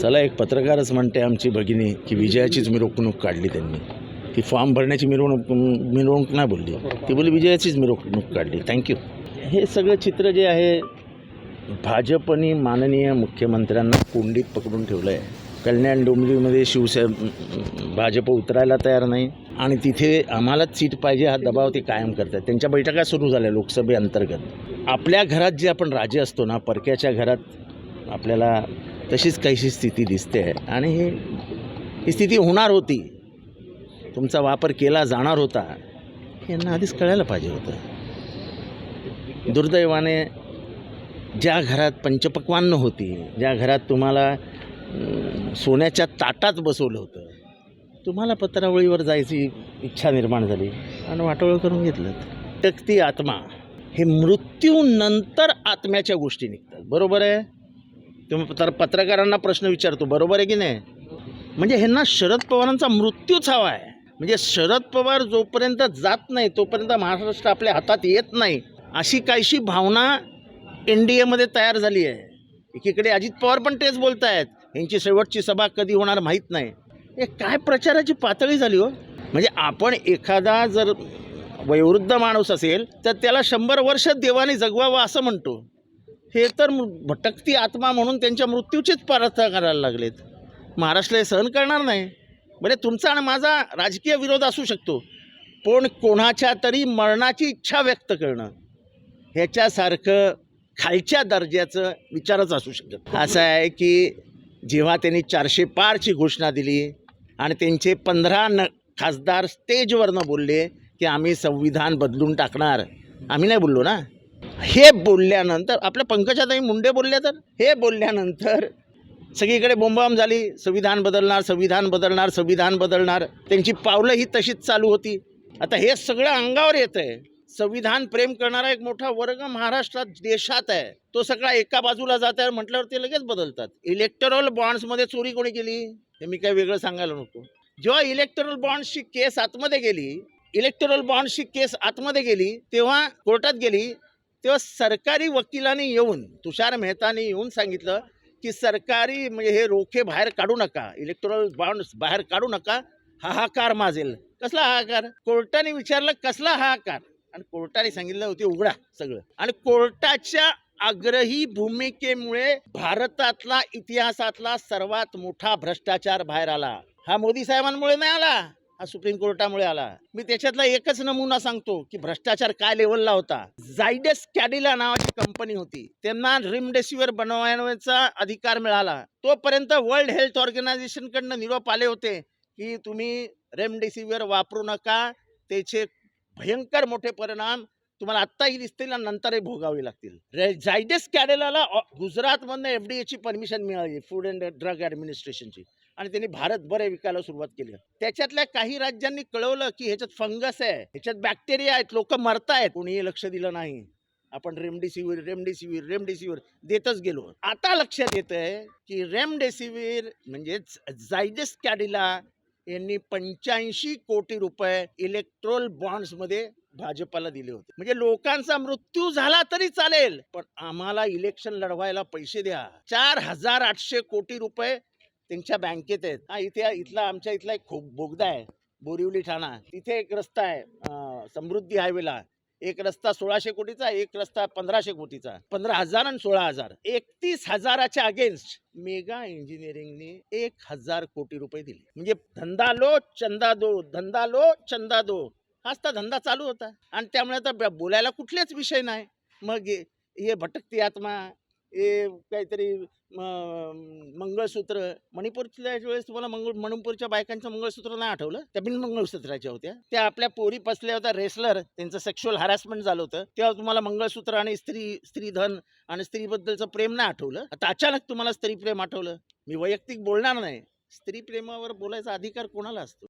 चला एक पत्रकारच म्हणते आमची भगिनी की विजयाचीच मिरवणूक काढली त्यांनी. ती फॉर्म भरण्याची मिरवणूक मिरवणूक नाही बोलली. ती बोलली विजयाचीच मिरवणूक काढली. थँक्यू हे सगळं चित्र जे आहे भाजपने माननीय मुख्यमंत्र्यांना कोंडीत पकडून ठेवलं आहे कल्याण डोंबिवलीमध्ये शिवसे भाजप उतरायला तयार नाही आणि तिथे आम्हालाच सीट पाहिजे हा दबाव ते कायम करतात. त्यांच्या बैठका सुरू झाल्या लोकसभेअंतर्गत. आपल्या घरात जे आपण राजे असतो ना परक्याच्या घरात आपल्याला तशीच काहीशी स्थिती दिसते. आहे आणि ही ही स्थिती होणार होती. तुमचा वापर केला जाणार होता. यांना आधीच कळायला पाहिजे होतं. दुर्दैवाने ज्या घरात पंचपक्वान्न होती ज्या घरात तुम्हाला सोन्याच्या ताटात बसवलं होतं तुम्हाला पत्रावळीवर जायची इच्छा निर्माण झाली आणि वाटोळं करून घेतलं. टकती आत्मा हे मृत्यूनंतर आत्म्याच्या गोष्टी निघतात. बरोबर आहे? तुम्ही तर पत्रकारांना प्रश्न विचारतो बरोबर आहे की नाही? म्हणजे ह्यांना शरद पवारांचा मृत्यूच हवा आहे. म्हणजे शरद पवार जोपर्यंत जात नाही तोपर्यंत महाराष्ट्र आपल्या हातात येत नाही अशी काहीशी भावना एन डी एमध्ये तयार झाली आहे. एकीकडे अजित पवार पण तेच बोलत आहेत यांची शेवटची सभा कधी होणार माहीत नाही. हे काय प्रचाराची पातळी झाली हो? म्हणजे आपण एखादा जर वयोवृद्ध माणूस असेल तर त्याला शंभर वर्ष देवाने जगवावं असं म्हणतो. हे तर मृ- भटकती आत्मा म्हणून त्यांच्या मृत्यूचीच प्रार्थना करायला लागलेत. महाराष्ट्र हे सहन करणार नाही. म्हणजे तुमचा आणि माझा राजकीय विरोध असू शकतो. पण कोणाच्या तरी मरणाची इच्छा व्यक्त करणं ह्याच्यासारखं खालच्या दर्जाचं विचारच असू शकत असं आहे की जेव्हा त्यांनी चारशे पारची घोषणा दिली आणि त्यांचे पंधरा न खासदार स्टेजवरनं बोलले की आम्ही संविधान बदलून टाकणार. आम्ही नाही बोललो ना? हे बोलल्यानंतर आपल्या पंकजाताई मुंडे बोलल्या तर? हे बोलल्यानंतर सगळीकडे बोंबाम झाली. संविधान बदलणार संविधान बदलणार संविधान बदलणार. त्यांची पावलं ही तशीच चालू होती. आता हे सगळं अंगावर येतं आहे. संविधान प्रेम करणारा एक मोठा वर्ग महाराष्ट्रात देशात आहे. तो सगळा एका बाजूला जात आहे म्हटल्यावर ते लगेच बदलतात. इलेक्टरल बॉन्ड्समध्ये चोरी कोणी केली? हे मी काही वेगळं सांगायला नको. जेव्हा इलेक्टरल बॉन्ड्सची केस आतमध्ये गेली इलेक्टरल बॉन्ड्सची केस आतमध्ये गेली तेव्हा कोर्टात गेली तेव्हा सरकारी वकिलांनी येऊन तुषार मेहतानी येऊन सांगितलं की सरकारी म्हणजे हे रोखे बाहेर काढू नका इलेक्ट्रॉल बॉन्ड्स बाहेर काढू नका हाहाकार माजेल. कसला हाहाकार? कोर्टाने विचारलं कसला हाहाकार? आणि कोर्टाने सांगितलं होते उघडा सगळं. आणि कोर्टाच्या आग्रही भूमिकेमुळे भारतातला इतिहासातला सर्वात मोठा भ्रष्टाचार बाहेर आला. हा मोदी साहेबांमुळे नाही आला. हा सुप्रीम कोर्टामुळे आला. मी त्याच्यातला एकच नमुना सांगतो की भ्रष्टाचार काय लेवलला होता. जायडस कॅडिला नावाची कंपनी होती. त्यांना रेमडेसिवीर बनवण्याचा अधिकार मिळाला. तोपर्यंत वर्ल्ड हेल्थ ऑर्गनायझेशन कडनं निरोप आले होते की तुम्ही रेमडेसिवीर वापरू नका. त्याचे भयंकर मोठे परिणाम तुम्हाला आत्ताही दिसतील आणि नंतरही भोगावे लागतील. रे जायडस कॅडेलाला गुजरातमधनं एफ डी एची परमिशन मिळाली फूड अँड ड्रग ॲडमिनिस्ट्रेशनची आणि त्यांनी भारतभर हे विकायला सुरुवात केली. त्याच्यातल्या काही राज्यांनी कळवलं की ह्याच्यात फंगस आहे ह्याच्यात बॅक्टेरिया आहेत लोक मरतायत. कोणीही लक्ष दिलं नाही. आपण रेमडेसिवीर रेमडेसिवीर रेमडेसिवीर देतच गेलो. आता लक्षात येत आहे की रेमडेसिवीर म्हणजेच जायडस कॅडिला यांनी पंच्याऐंशी कोटी रुपये इलेक्ट्रोल बॉन्ड्समध्ये भाजपाला दिले होते. म्हणजे लोकांचा मृत्यू झाला तरी चालेल पण आम्हाला इलेक्शन लढवायला पैसे द्या. चार हजार आठशे कोटी रुपये त्यांच्या बँकेत आहेत. हा इथे इथला आमच्या इथला एक खूप बोगदा आहे. बोरिवली ठाणा. तिथे एक रस्ता आहे समृद्धी हायवेला. एक रस्ता सोळाशे कोटीचा एक रस्ता पंधराशे कोटीचा. पंधरा हजार आणि सोळा हजार. एकतीस हजाराच्या अगेन्स्ट मेगा इंजिनिअरिंगने एक हजार कोटी रुपये दिले. म्हणजे धंदा लो चंदा दो. धंदा लो चंदा दो. हाच तर धंदा चालू होता. आणि त्यामुळे आता ब- बोलायला कुठलेच विषय नाही. मग हे भटकती आत्मा हे काहीतरी म- मंगळसूत्र मणिपूरच्या वेळेस तुम्हाला मंगळ मणिपूरच्या बायकांचं मंगळसूत्र नाही आठवलं? त्या बिन मंगळसूत्राच्या होत्या. त्या आपल्या पोरी पसल्या होत्या रेसलर. त्यांचं सेक्शुअल हॅरासमेंट झालं होतं. तेव्हा तुम्हाला मंगळसूत्र आणि स्त्री स्त्रीधन आणि स्त्रीबद्दलचं प्रेम नाही आठवलं? आता अचानक तुम्हाला स्त्री प्रेम आठवलं. मी वैयक्तिक बोलणार नाही. स्त्री प्रेमावर बोलायचा अधिकार कोणाला असतो?